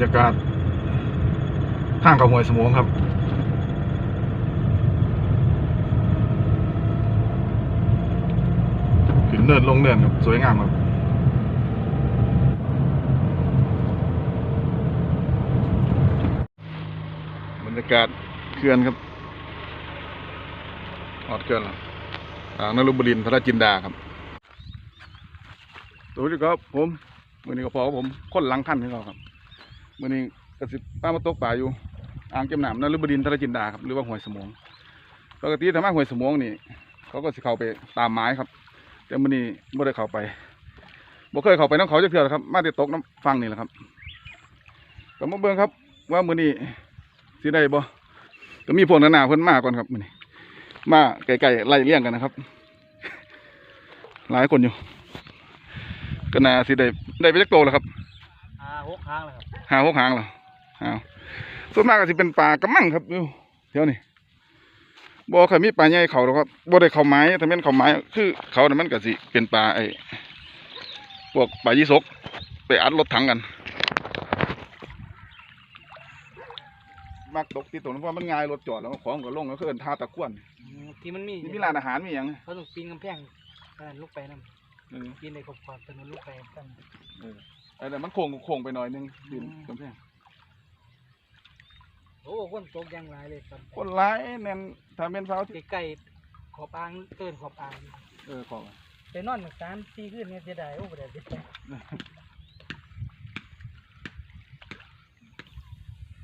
รยากาศทางเขาห้วยสมงครับขึ้นเนินลงเนินครับ สวยงามครับบรรยากาศเขื่อนครับออดเขื่อนแล้วทางนรุบดินทร์พระจินดาครับสวัสดีครับผมมื่อนี้ก็พอผมคนหลังขั้นของเราครับ มื่อนี้กระสิบป้ามาตกป่าอยู่อ่างเก็บน้ำนรบดินทร์ทระจินดาครับหรือว่าห้วยสมงปกติธรรมะห้วยสมงนี่เขาก็สิเข้าไปตามไม้ครับ แต่มื่อนี้ไม่ได้เข้าไปบ่เคยเข้าไปน้ำเขาจะเถื่อครับ มาแต่ตกน้ำฟังนี่แหละครับก็มาเบิ่งครับ ว่ามื่อนี้สิได้บ่ก็มีพวกนานาเพิ่นมาก่อนครับมื่อนี้มาไกลๆไล่เลี่ยงกันนะครับ หลายคนอยู่ก็นาสิได้ได้ไปจักโตแล้วครับอ่าหกครั้งแล้วครับ หาหกหางแล้วหาส่วนมากก็สิเป็นปลากระมังครับอยู่เดี๋ยวนี้บ่เคยมีปลาใหญ่เขาหรอกครับบ่ได้เข้าไม้ถ้าแม่นเข้าไม้คือเขาน่ะมันก็สิเป็นปลาไอ้พวกปลายี่สกไปอัดรถถังกัน มักตกที่ตรงนั้นเพราะมันง่ายรถจอดแล้วของก็ลงก็คือเอิ้นท่าตะกวนอืมที่มันมีนี่มีร้านอาหารมีหยังเขาต้องปีนกำแพงนั่นลูกไปนั่นเออปีนในขอบขอบถนนลูกไปตั้ง เออแต่มันโค้งโค้งไปหน่อยนึงดินอืมกำแพงโอ้คนตกอยังหลายเลยตอนคนร้ายแน่นถ้าเป็นเสาร์อาที่ใกล้ๆขอบอ่างเกินขอบอ่างเออของไปนอนหนึ่งสามสี่คืนเนี่ยเสียดายโอ้บ่ได้เสียดาย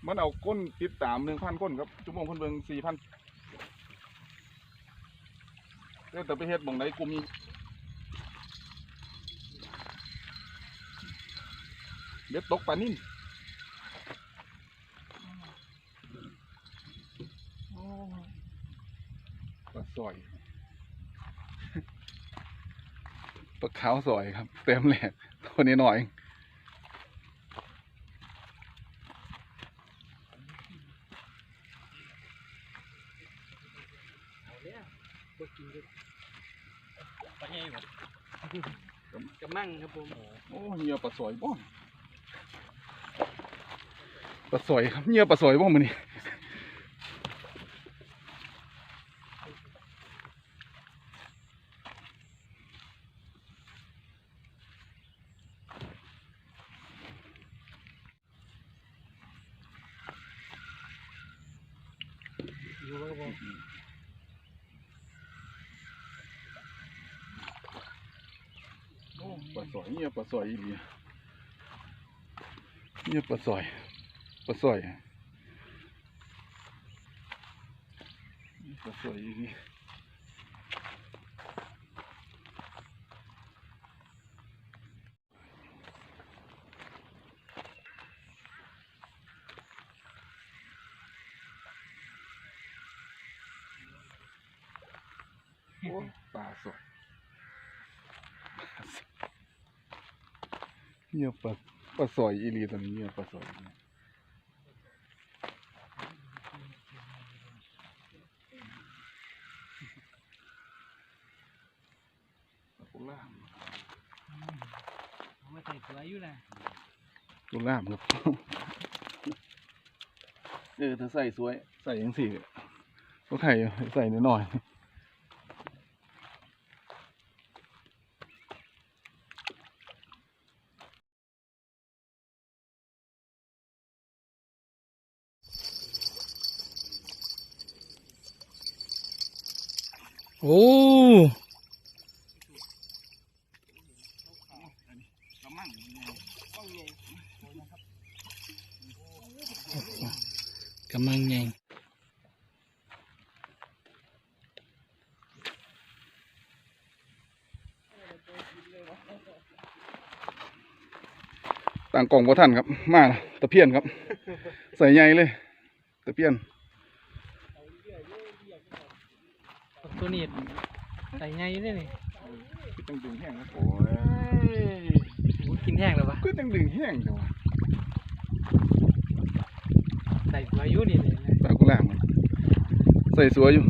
มันเอาก้นติดตามหนึ่งพันก้นครับชั่วโมงคนเบิ่งสี่พันแต่ไปเฮ็ดหมองไหนกูมีเบ็ดตกปลานิ่นปลาสอยปลาขาวสอยครับ เต็มแหลกตัวนี้หน่อยเอาแล้วบ่กินเลยปลาใหญ่หมดกระมังครับผม โอ้เงียปลาสอยบ่ ปลาสอยครับเงียปลาสอยบ่มื้อนี้อยู่แล้วก็บอกโอ้ปลาสอยเงียปลาสอยอีหลีเงียปลาสอยปลาสอย ปลาสอยอีหลีโอ้ปลาสอยเงียบปลาปลาสอยอีหลีตอนนี้เงียบปลาสอยอีหลีปลากุล่าม เอามาใส่สวย อยู่นะกุล่ามครับ เออถ้าใส่สวย ใส่ยังสี่ก็ไข่อยู่ใส่นิดหน่อยโอ้กำลังใหญ่ ต่างกล่องพระท่านครับ มาตะเพียนครับ ใส่ใหญ่เลยตะเพียนตัวนี้ใส่ใหญ่เลยนี่คือจังดึงแห้งครับโอ้ยโอ้กินแห้งแล้วปะคือจังดึงแห้งจังวะใส่สวยอยู่นี่เลยนะปลากุล่ามครับใส่สวยอยู่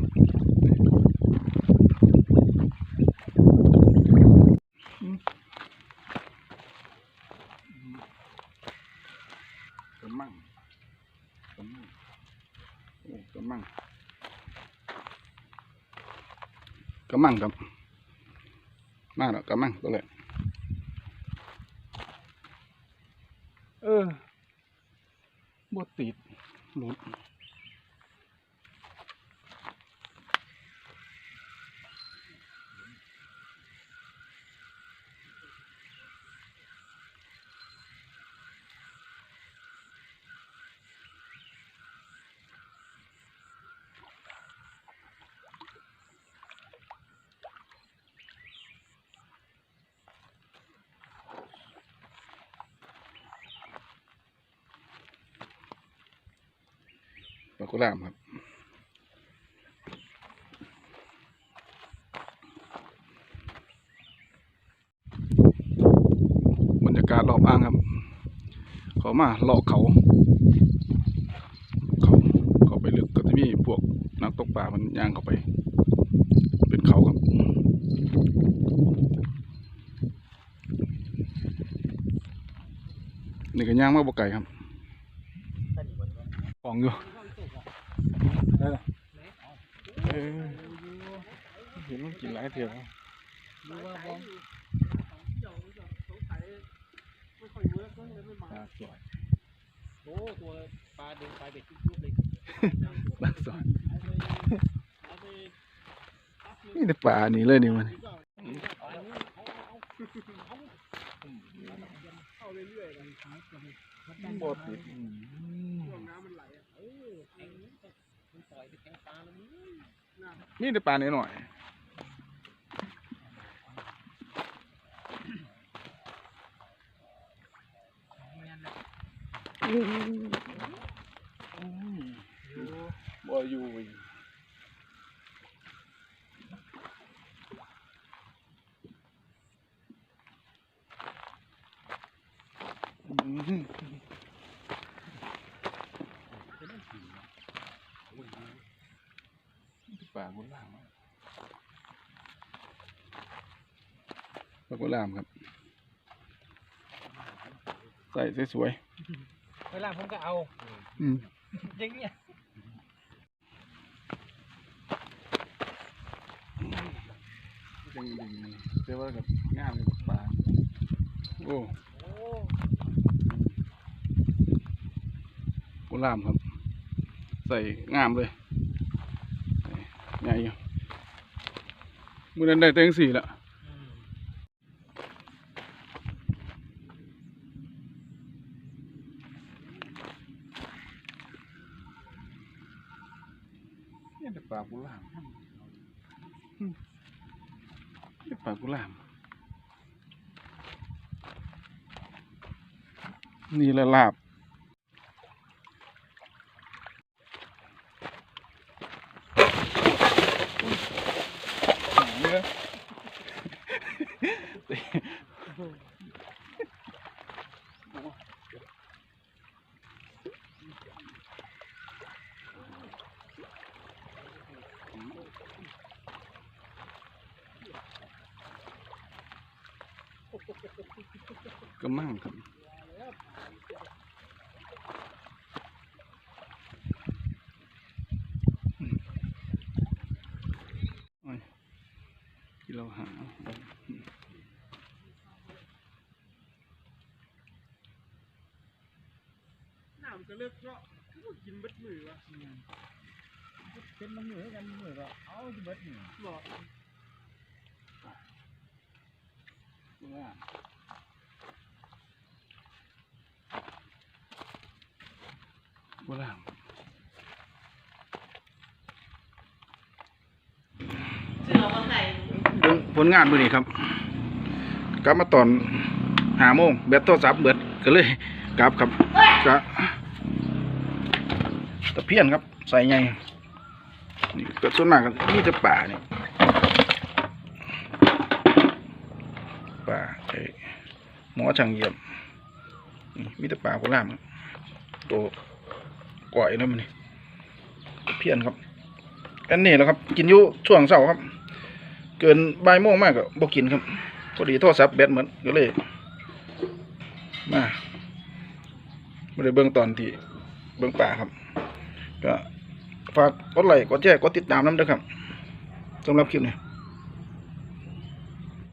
ระมังกระมังโอ้กระ มังกระมังครับมาแล้วกระมังตัวเลยเออบดติดหลุด ปลากุลามครับบรรยากาศรอบอ่างครับ เขามาเลาะเขาเขาเขาไปลึกก็จะมีพวกนักตกปลามันย่างเข้าไป เป็นเขาครับนี่ก็ย่างมาบ่ไก่ครับของอยู่ได้ละเออเห็นมันกินหลายเถื่อนดูว่าบอมปลาสวยโอ้ตัวปลาเดินปลาเบ็ดทุกๆเลยปลาสอนนี่แต่ปลานี่เลยนี่มันบดติดปล่อยไปแทงปลาแล้วมึง นี่แต่ปลาหน่อยหน่อยเงี้ยนะบ่อยู่อีก อืมปลากุลามปลากุลามครับ ใส่สวยเวลาผมก็เอาๆอืมอย่างเงี้ยจริงจริงๆแต่ว่ากับงามอยู่ปลาโอ้โอ้กุหลามครับ ใส่งามเลยใส่ใหญ่อยู่ มือนั้นได้เต็งสี่ละอืมนี่แต่ปลากุหลามอืมนี่ปลากุหลามนี่แหละลาบ เนื้อ ก็มั่งครับที่เราหา น้ำจะเลิกเพราะคือกินเบ็ดมือวะเป็นมันเหนื่อยกันเหนื่อยก็เอาจะเบ็ดมือบอกว่าโบราณเสือมาใส่เบิ่งผลงานมื้อนี้ครับ กลับมาตอนหาโมงแบตโทรศัพท์เบิดก็เลยกลับครับกะ ตะเพียนครับ ใส่ใหญ่นี่ก็ส่วนมากก็มีแต่ป่านี่ป่าไอ้หมอช่างเยี่ยมนี่มีแต่ป่าโบราณครับตัวก่อยแล้วมันนี่เพี้ยนครับอันนี้แหละครับ กินอยู่ช่วงเช้าครับ เกินบ่ายโมงมากก็บ่กินครับพอดีโทรศัพท์แบตเหมือนก็เลยมาไม่ได้เบิ่งตอนที่เบิ่งป่าครับ ก็ฝากกดไลค์กดแชร์กดติดตามน้ำด้อครับสำหรับคลิปนี้